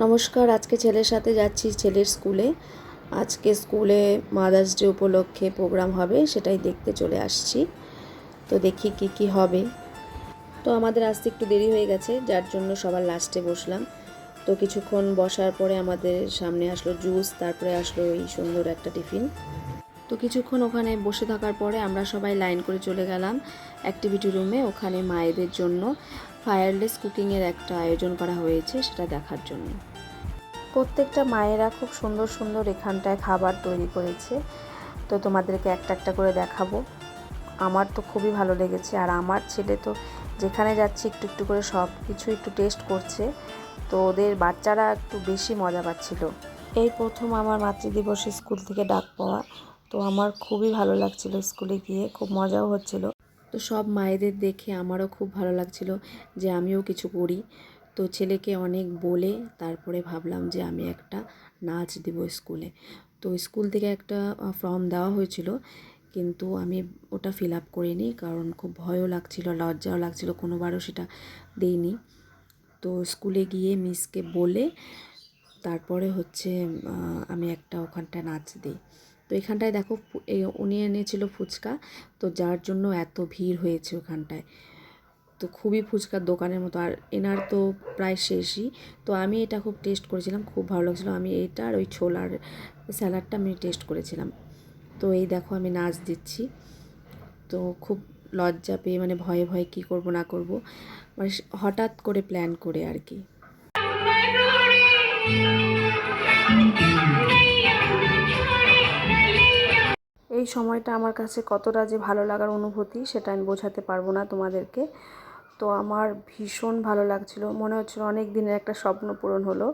নমস্কার, আজকে ছেলের সাথে যাচ্ছি ছেলের স্কুলে। আজকে স্কুলে মাদার্স ডে উপলক্ষে প্রোগ্রাম হবে, সেটাই দেখতে চলে আসছি। তো দেখি কি কি হবে। তো আমাদের আসতে একটু দেরি হয়ে গেছে, যার জন্য সবার লাস্টে বসলাম। তো কিছুক্ষণ বসার পরে আমাদের সামনে আসলো জুস তারপরে আসলো এই সুন্দর একটা টিফিন তো কিছুক্ষণ ওখানে বসে থাকার পরে আমরা সবাই লাইন করে চলে গেলাম অ্যাক্টিভিটি রুমে। ওখানে মায়েদের জন্য ফায়ারলেস কুকিংয়ের একটা আয়োজন করা হয়েছে সেটা দেখার জন্য। প্রত্যেকটা মায়েরা খুব সুন্দর সুন্দর এখানটায় খাবার তৈরি করেছে। তো তোমাদেরকে একটা একটা করে দেখাবো। আমার তো খুবই ভালো লেগেছে আর আমার ছেলে তো যেখানে যাচ্ছে একটু একটু করে সব কিছু একটু টেস্ট করছে। তো ওদের বাচ্চারা একটু বেশি মজা পাচ্ছিল। এই প্রথম আমার মাতৃদিবসে স্কুল থেকে ডাক পাওয়া। তো আমার খুবই ভালো লাগছিল স্কুলে গিয়ে, খুব মজাও হচ্ছিল। তো সব মায়েদের দেখে আমারও খুব ভালো লাগছিল যে আমিও কিছু করি। তো ছেলেকে অনেক বলে তারপরে ভাবলাম যে আমি একটা নাচ দেব স্কুলে। তো স্কুল থেকে একটা ফর্ম দেওয়া হয়েছিল, কিন্তু আমি ওটা ফিল আপ করিনি কারণ খুব ভয়ও লাগছিল, লজ্জাও লাগছিল, কোনোবারও সেটা দিইনি। তো স্কুলে গিয়ে মিসকে বলে তারপরে হচ্ছে আমি একটা ওখানটায় নাচ দিই। তো এখানটায় দেখো উনি এনেছিল ফুচকা। তো যার জন্য এত ভিড় হয়েছে ওখানটায়। তো খুবই ফুচকার দোকানের মতো। আর এনার তো প্রায় শেষই। তো আমি এটা খুব টেস্ট করেছিলাম, খুব ভালো লাগছিল। আমি এটা আর ওই ছোলার স্যালাডটা আমি টেস্ট করেছিলাম। তো এই দেখো আমি নাচ দিচ্ছি। তো খুব লজ্জা পেয়ে মানে ভয়ে ভয়ে কী করব না করব। মানে হঠাৎ করে প্ল্যান করে আর কি। এই সময়টা আমার কাছে কতটা যে ভালো লাগার অনুভূতি, সেটা আমি বোঝাতে পারব না তোমাদেরকে। তো আমার ভীষণ ভালো লাগছিল। মনে হচ্ছিল অনেক দিনের একটা স্বপ্ন পূরণ হলো।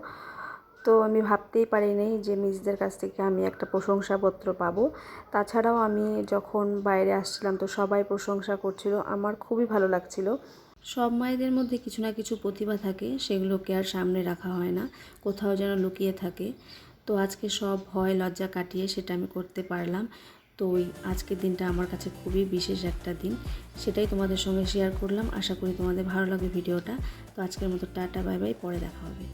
তো আমি ভাবতেই পারিনি যে মিসদের কাছ থেকে আমি একটা প্রশংসাপত্র পাবো। তাছাড়াও আমি যখন বাইরে আসছিলাম, তো সবাই প্রশংসা করছিল। আমার খুবই ভালো লাগছিল। সব মায়েদের মধ্যে কিছু না কিছু প্রতিভা থাকে, সেগুলোকে আর সামনে রাখা হয় না। কোথাও যেন লুকিয়ে থাকে। তো আজকে সব ভয়, লজ্জা কাটিয়ে সেটা আমি করতে পারলাম। তো ওই আজকের দিনটা আমার কাছে খুবই বিশেষ একটা দিন। সেটাই তোমাদের সঙ্গে শেয়ার করলাম। আশা করি তোমাদের ভালো লাগবে ভিডিওটা। তো আজকের মতো টাটা, বাই বাই। পরে দেখা হবে।